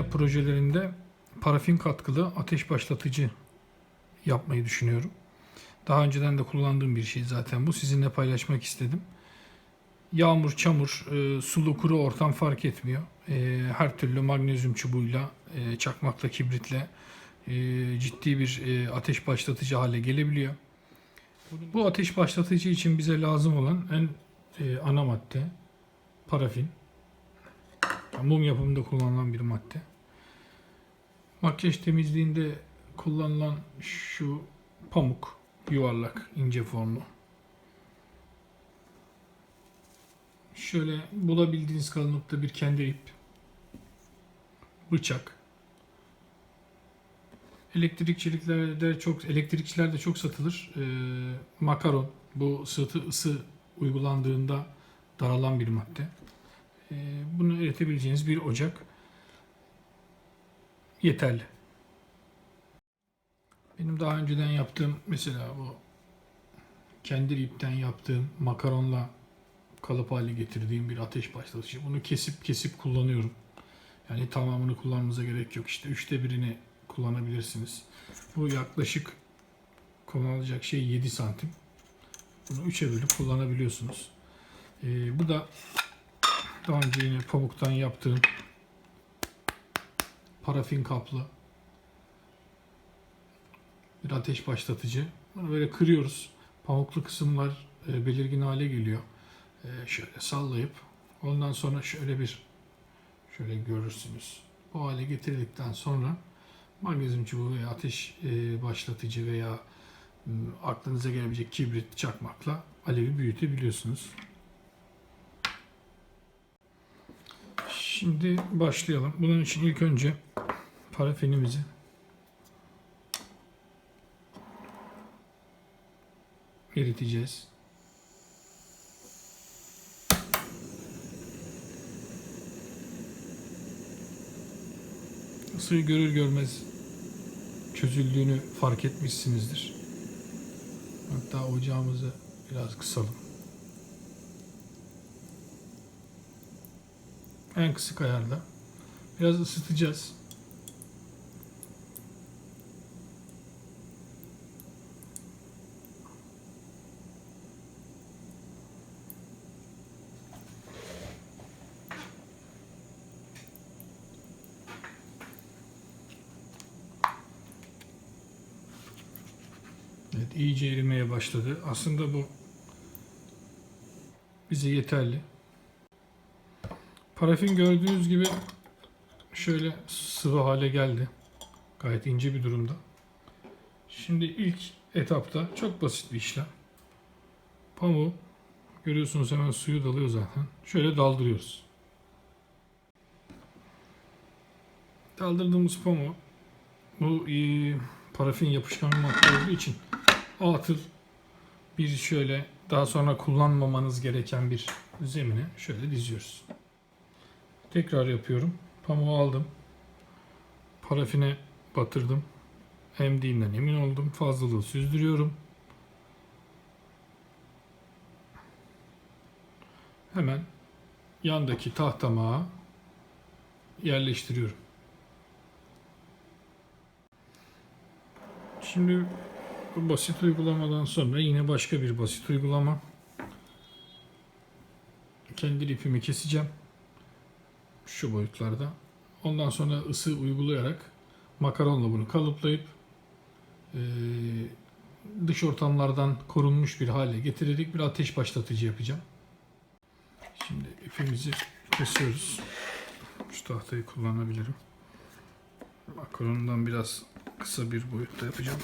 Yap projelerinde parafin katkılı ateş başlatıcı yapmayı düşünüyorum. Daha önceden de kullandığım bir şey zaten bu. Sizinle paylaşmak istedim. Yağmur, çamur, e, sulu kuru ortam fark etmiyor. E, her türlü magnezyum çubuğuyla, e, çakmakla, kibritle e, ciddi bir e, ateş başlatıcı hale gelebiliyor. Bu ateş başlatıcı için bize lazım olan en e, ana madde parafin. Yani mum yapımında kullanılan bir madde. Makyaj temizliğinde kullanılan şu pamuk yuvarlak ince formlu. Şöyle bulabildiğiniz kalınlıkta bir kendi ip, bıçak. Elektrikçiliklerde çok elektrikçilerde çok satılır. Ee, makaron bu ısı, ısı uygulandığında daralan bir madde. Ee, bunu eritebileceğiniz bir ocak yeterli. Benim daha önceden yaptığım mesela bu kendi ipten yaptığım makaronla kalıp hale getirdiğim bir ateş başlatıcı. Bunu kesip kesip kullanıyorum. Yani tamamını kullanmanıza gerek yok. İşte üçte birini kullanabilirsiniz. Bu yaklaşık kullanılacak şey 7 santim. Bunu üçe bölüp kullanabiliyorsunuz. Ee, bu da daha önce yine pamuktan yaptığım parafin kaplı bir ateş başlatıcı. Bunu böyle kırıyoruz. Pamuklu kısımlar e, belirgin hale geliyor. E, şöyle sallayıp ondan sonra şöyle bir şöyle görürsünüz. Bu hale getirdikten sonra magnezyum çubuğu veya ateş e, başlatıcı veya aklınıza gelebilecek kibrit çakmakla alevi büyütebiliyorsunuz. Şimdi başlayalım. Bunun için ilk önce parafinimizi eriteceğiz. Isıyı görür görmez çözüldüğünü fark etmişsinizdir. Hatta ocağımızı biraz kısalım. En kısık ayarda. Biraz ısıtacağız. Evet, iyice erimeye başladı. Aslında bu bize yeterli. Parafin gördüğünüz gibi şöyle sıvı hale geldi. Gayet ince bir durumda. Şimdi ilk etapta çok basit bir işlem. Pamuğu görüyorsunuz hemen suyu dalıyor zaten. Şöyle daldırıyoruz. Daldırdığımız pamuğu bu e, parafin yapışkan bir madde olduğu için atıl bir şöyle daha sonra kullanmamanız gereken bir zemine şöyle diziyoruz. Tekrar yapıyorum. Pamuğu aldım. Parafine batırdım. Emdiğinden emin oldum. Fazlalığı süzdürüyorum. Hemen yandaki tahtamağa yerleştiriyorum. Şimdi bu basit uygulamadan sonra yine başka bir basit uygulama. Kendi ipimi keseceğim. Şu boyutlarda. Ondan sonra ısı uygulayarak makaronla bunu kalıplayıp dış ortamlardan korunmuş bir hale getirerek bir ateş başlatıcı yapacağım. Şimdi ipimizi kesiyoruz. Şu tahtayı kullanabilirim. Makarondan biraz kısa bir boyutta yapacağım.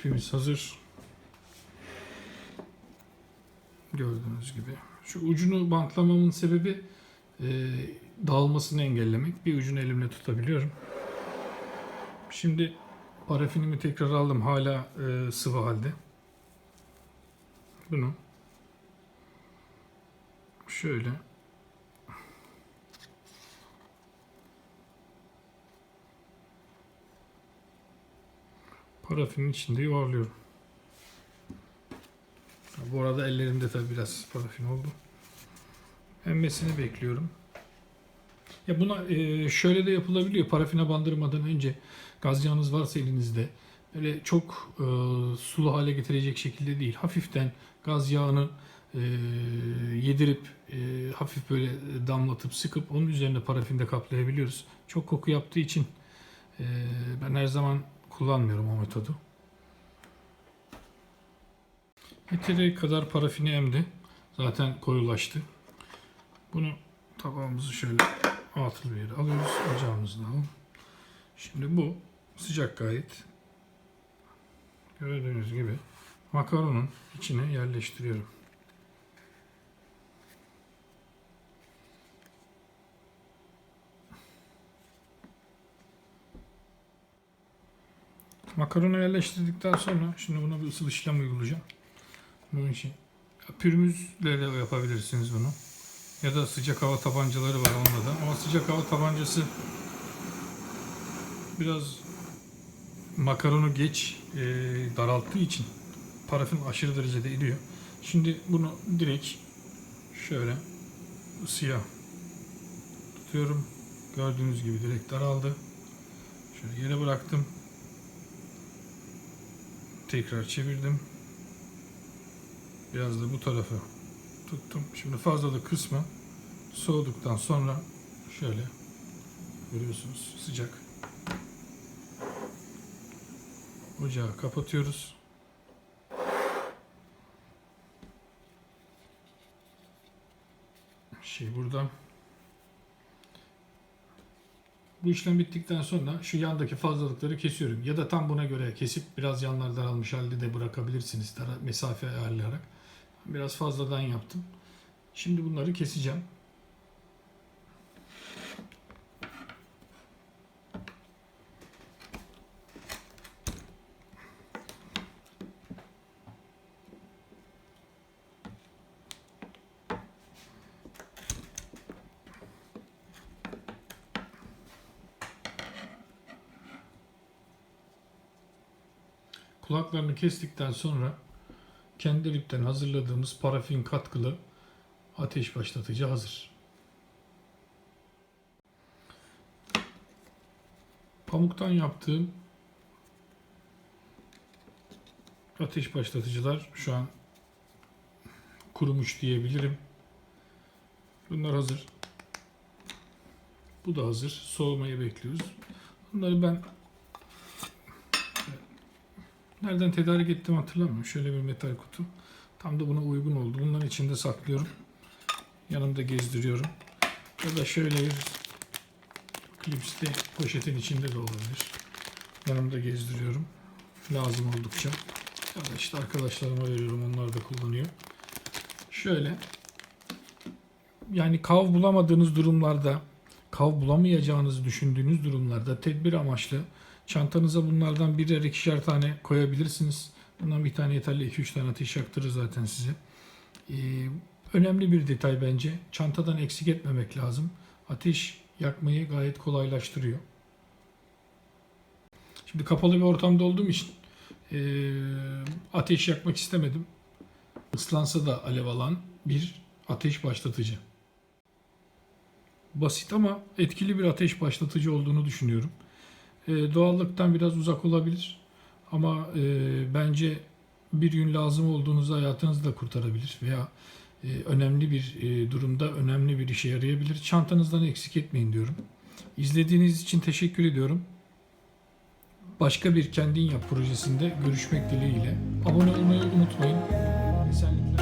İpimiz hazır. Gördüğünüz gibi. Şu ucunu bantlamamın sebebi e, dağılmasını engellemek. Bir ucunu elimle tutabiliyorum. Şimdi parafinimi tekrar aldım. Hala e, sıvı halde. Bunu şöyle parafinin içinde yuvarlıyorum. Bu arada ellerimde tabii biraz parafin oldu. Emmesini bekliyorum. Ya buna e, şöyle de yapılabiliyor. Parafine bandırmadan önce gaz yağınız varsa elinizde öyle çok e, sulu hale getirecek şekilde değil. Hafiften gaz yağını e, yedirip hafif böyle damlatıp sıkıp onun üzerine parafinde kaplayabiliyoruz. Çok koku yaptığı için ben her zaman kullanmıyorum o metodu. Yeteri kadar parafini emdi. Zaten koyulaştı. Bunu tabağımızı şöyle atıl bir yere alıyoruz. Ocağımızda alalım. Şimdi bu sıcak gayet. Gördüğünüz gibi makaronun içine yerleştiriyorum. Makaronu yerleştirdikten sonra şimdi buna bir ısıl işlem uygulayacağım. Bunun için pürmüzle de yapabilirsiniz bunu. Ya da sıcak hava tabancaları var onda da. Ama sıcak hava tabancası biraz makaronu geç e, daralttığı için parafin aşırı derecede eriyor. Şimdi bunu direkt şöyle ısıya tutuyorum. Gördüğünüz gibi direkt daraldı. Şöyle yere bıraktım. Tekrar çevirdim. Biraz da bu tarafı tuttum. Şimdi fazlalık kısmı soğuduktan sonra şöyle görüyorsunuz sıcak. Ocağı kapatıyoruz. Şey burada. Bu işlem bittikten sonra şu yandaki fazlalıkları kesiyorum. Ya da tam buna göre kesip biraz yanlar daralmış halde de bırakabilirsiniz. Mesafe ayarlayarak. Biraz fazladan yaptım. Şimdi bunları keseceğim. Kulaklarını kestikten sonra kendi lipten hazırladığımız parafin katkılı ateş başlatıcı hazır. Pamuktan yaptığım ateş başlatıcılar şu an kurumuş diyebilirim. Bunlar hazır. Bu da hazır. Soğumayı bekliyoruz. Bunları ben Nereden tedarik ettim hatırlamıyorum. Şöyle bir metal kutu. Tam da buna uygun oldu. Bunların içinde saklıyorum. Yanımda gezdiriyorum. Ya da şöyle bir klipsli poşetin içinde de olabilir. Yanımda gezdiriyorum. Lazım oldukça. Ya da işte arkadaşlarıma veriyorum. Onlar da kullanıyor. Şöyle yani kav bulamadığınız durumlarda kav bulamayacağınızı düşündüğünüz durumlarda tedbir amaçlı Çantanıza bunlardan birer ikişer tane koyabilirsiniz. Bundan bir tane yeterli 2-3 tane ateş yaktırır zaten size. Ee, önemli bir detay bence. Çantadan eksik etmemek lazım. Ateş yakmayı gayet kolaylaştırıyor. Şimdi kapalı bir ortamda olduğum için ee, ateş yakmak istemedim. Islansa da alev alan bir ateş başlatıcı. Basit ama etkili bir ateş başlatıcı olduğunu düşünüyorum. E, doğallıktan biraz uzak olabilir. Ama e, bence bir gün lazım olduğunuzda hayatınızı da kurtarabilir veya e, önemli bir e, durumda önemli bir işe yarayabilir. Çantanızdan eksik etmeyin diyorum. İzlediğiniz için teşekkür ediyorum. Başka bir kendin yap projesinde görüşmek dileğiyle. Abone olmayı unutmayın. Esenlikler.